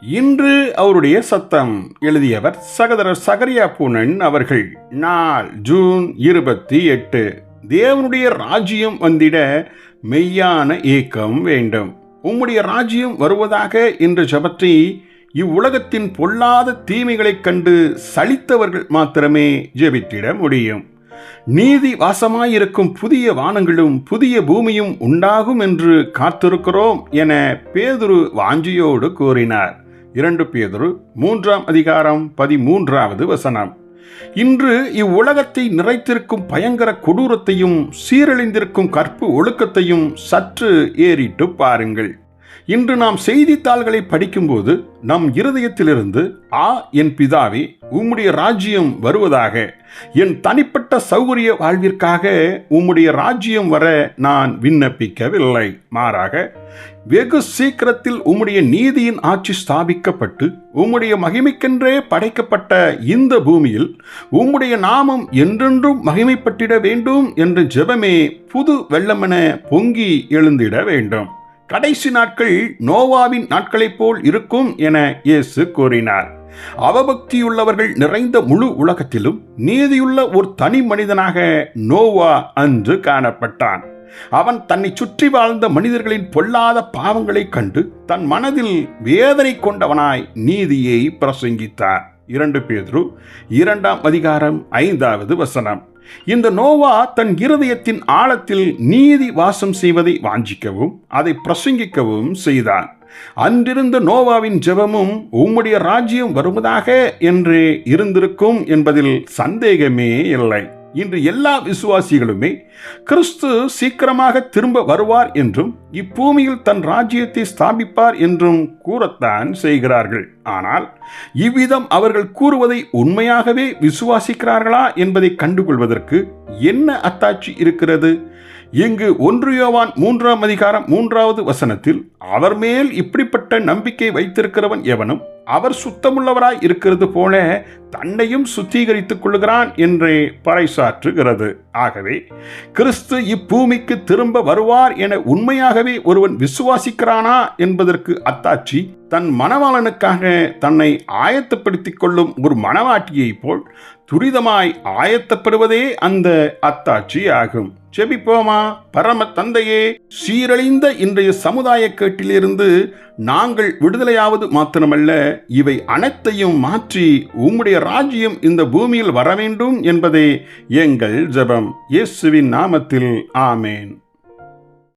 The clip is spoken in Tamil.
இன்று அவருடைய சத்தம் எழுதியவர் சகோதரர் சகரியா பூனன் அவர்கள். நாள் ஜூன் இருபத்தி எட்டு. தேவனுடைய ராஜ்யம் வந்திட மெய்யான ஏக்கம் வேண்டும். உம்முடைய ராஜ்யம் வருவதாக என்ற ஜபத்தை இவ்வுலகத்தின் பொல்லாத தீமைகளைக் கண்டு சலித்தவர்கள் மாத்திரமே ஜெபித்திட முடியும். நீதி வாசமாயிருக்கும் புதிய வானங்களும் புதிய பூமியும் உண்டாகும் என்று காத்திருக்கிறோம் என பேதுரு வாஞ்சியோடு கூறினார். இரண்டு பேதுரு மூன்றாம் அதிகாரம் பதிமூன்றாவது வசனம். இன்று இவ்வுலகத்தை நிறைத்திருக்கும் பயங்கர கொடூரத்தையும் சீரழிந்திருக்கும் கற்பு ஒழுக்கத்தையும் சற்று ஏறிட்டு பாருங்கள். இன்று நாம் செய்தித்தாள்களை படிக்கும்போது நம் இருதயத்திலிருந்து ஆ என் பிதாவே உம்முடைய ராஜ்யம் வருவதாக என் தனிப்பட்ட சௌகரிய வாழ்விற்காக உம்முடைய ராஜ்யம் வர நான் விண்ணப்பிக்கவில்லை. மாறாக வெகு சீக்கிரத்தில் உம்முடைய நீதியின் ஆட்சி ஸ்தாபிக்கப்பட்டு உம்முடைய மகிமைக்கென்றே படைக்கப்பட்ட இந்த பூமியில் உம்முடைய நாமம் என்றென்றும் மகிமைப்பட்டிட வேண்டும் என்ற ஜெபமே புது வெள்ளமென பொங்கி எழுந்திட வேண்டும். கடைசி நாட்கள் நோவாவின் நாட்களைப் போல் இருக்கும் என இயேசு கூறினார். அவபக்தியுள்ளவர்கள் நிறைந்த முழு உலகத்திலும் நீதியுள்ள ஒரு தனி மனிதனாக நோவா அன்று காணப்பட்டான். அவன் தன்னை சுற்றி வாழ்ந்த மனிதர்களின் பொல்லாத பாவங்களைக் கண்டு தன் மனதில் வேதனை கொண்டவனாய் நீதியை பிரசங்கித்தார். இரண்டு பேதுரு இரண்டாம் அதிகாரம் ஐந்தாவது வசனம். இந்த நோவா தன் இருதயத்தின் ஆழத்தில் நீதி வாசம் செய்வதை வாஞ்சிக்கவும் அதை பிரசங்கிக்கவும் செய்தான். அன்றிருந்த நோவாவின் ஜெபமும் உம்முடைய ராஜ்யம் வருவதாக என்று இருந்திருக்கும் என்பதில் சந்தேகமே இல்லை. இன்று எல்லா விசுவாசிகளுமே கிறிஸ்து சீக்கிரமாக திரும்ப வருவார் என்றும் இப்பூமியில் தன் ராஜ்யத்தை ஸ்தாபிப்பார் என்றும் கூறத்தான் செய்கிறார்கள். ஆனால் இவ்விதம் அவர்கள் கூறுவதை உண்மையாகவே விசுவாசிக்கிறார்களா என்பதை கண்டுகொள்வதற்கு என்ன அத்தாட்சி இருக்கிறது? இங்கு ஒன்று யோவான் மூன்றாம் அதிகாரம் மூன்றாவது வசனத்தில் அவர் மேல் இப்படிப்பட்ட நம்பிக்கை வைத்திருக்கிறவன் எவனும் அவர் சுத்தமுள்ளவராய் இருக்கிறது போல தன்னையும் சுத்திகரித்துக் கொள்கிறான் என்றே பறைசாற்றுகிறது. ஆகவே கிறிஸ்து இப்பூமிக்கு திரும்ப வருவார் என உண்மையாகவே ஒருவன் விசுவாசிக்கிறானா என்பதற்கு அத்தாட்சி தன் மணவாளனுக்காக தன்னை ஆயத்தப்படுத்திக் கொள்ளும் ஒரு மணவாட்டியைப் போல் துரிதமாய் ஆயத்தப்படுவதே அந்த அத்தாட்சி ஆகும் செபிப்போமா? பரம தந்தையே சீரழிந்த இன்றைய சமுதாய கேட்டிலிருந்து நான் நாங்கள் விடுதலையாவது மாத்திரமல்ல இவை அனைத்தையும் மாற்றி உம்முடைய ராஜ்யம் இந்த பூமியில் வர வேண்டும் என்பதே எங்கள் ஜெபம். இயேசுவின் நாமத்தில் ஆமேன்.